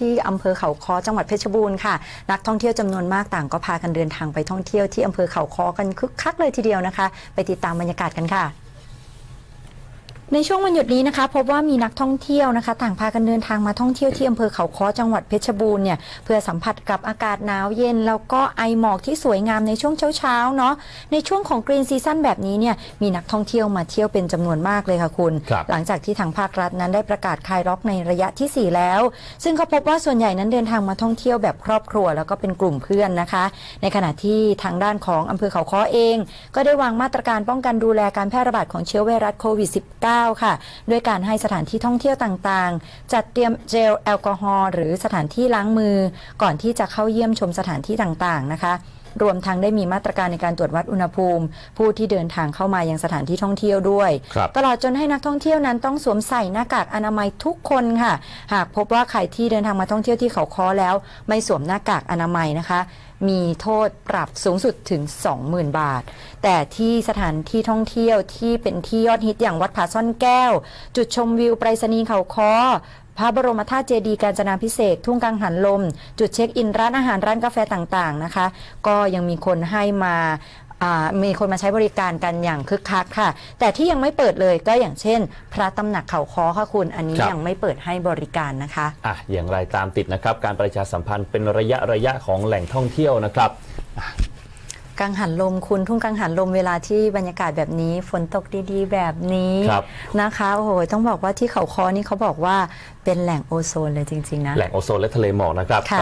ที่อำเภอเขาค้อจังหวัดเพชรบูรณ์ค่ะ นักท่องเที่ยวจำนวนมากต่างก็พากันเดินทางไปท่องเที่ยวที่อำเภอเขาค้อกันคึกคักเลยทีเดียวนะคะ ไปติดตามบรรยากาศกันค่ะ ในช่วงวันหยุดนี้นะคะพบว่ามีนักท่องเที่ยวนะคะ ต่างพากันเดินทางมาท่องเที่ยวที่อำเภอเขาค้อจังหวัดเพชรบูรณ์เนี่ยเพื่อสัมผัสกับอากาศหนาวเย็น แล้วก็ไอหมอกที่สวยงามในช่วงเช้าๆเนาะในช่วงของกรีนซีซั่นแบบนี้เนี่ยมีนักท่องเที่ยวมาเที่ยวเป็นจำนวนมากเลยค่ะคุณครับหลังจากที่ทางภาครัฐนั้นได้ประกาศคลายล็อกในระยะทีสี่ 4 แล้ว ซึ่งก็พบว่าส่วนใหญ่นั้นเดินทางมาท่องเที่ยวแบบครอบครัว แล้วก็เป็นกลุ่มเพื่อนนะคะ ในขณะที่ทางด้านของอำเภอเขาค้อเอง ก็ได้วางมาตรการป้องกันดูแลการแพร่ระบาดของเชื้อไวรัสโควิด -19 ค่ะ ด้วยการให้สถานที่ท่องเที่ยวต่างๆ จัดเตรียมเจลแอลกอฮอล์หรือสถานที่ล้างมือ ก่อนที่จะเข้าเยี่ยมชมสถานที่ต่างๆนะคะ รวมทั้งได้มีมาตรการในการตรวจวัดอุณหภูมิ ผู้ที่เดินทางเข้ามายังสถานที่ท่องเที่ยวด้วย ครับ ตลอดจนให้นักท่องเที่ยวนั้นต้องสวมใส่หน้ากากอนามัยทุกคนค่ะ หากพบว่าใครที่เดินทางมาท่องเที่ยวที่เขาค้อแล้ว ไม่สวมหน้ากากอนามัยนะคะ มีโทษปรับสูงสุดถึง 20,000 บาท แต่ที่สถานที่ท่องเที่ยวที่เป็นที่ยอดฮิตอย่างวัดผาซ่อนแก้ว จุดชมวิวไปรษณีย์เขาค้อ พระบรมธาตุเจดีย์กาญจนาพิเศษกทุ่งกังหันลม จุดเช็คอินร้านอาหารร้านกาแฟต่างๆนะคะ ก็ยังมีคนให้มาอ่ามีคนมาใช้บริการกันอย่างคึกคักค่ะ แต่ที่ยังไม่เปิดเลยก็อย่างเช่น พระตำหนักเขาค้อค่ะคุณ อันนี้ครับยังไม่เปิดให้บริการนะคะอะอย่างไรตามติดนะครับ การประชาสัมพันธ์เป็นระยะระยะของแหล่งท่องเที่ยวนะครับ กังหันลมคุณทุ่งกังหันลมเวลาที่บรรยากาศแบบนี้ ฝนตกดีๆ แบบนี้ครับนะคะโอ้โหต้องบอกว่าที่เขาคอนี่เขาบอกว่าเป็นแหล่งโอโซนเลยจริง ๆ นะ แหล่งโอโซนและทะเลหมอกนะครับค่ะ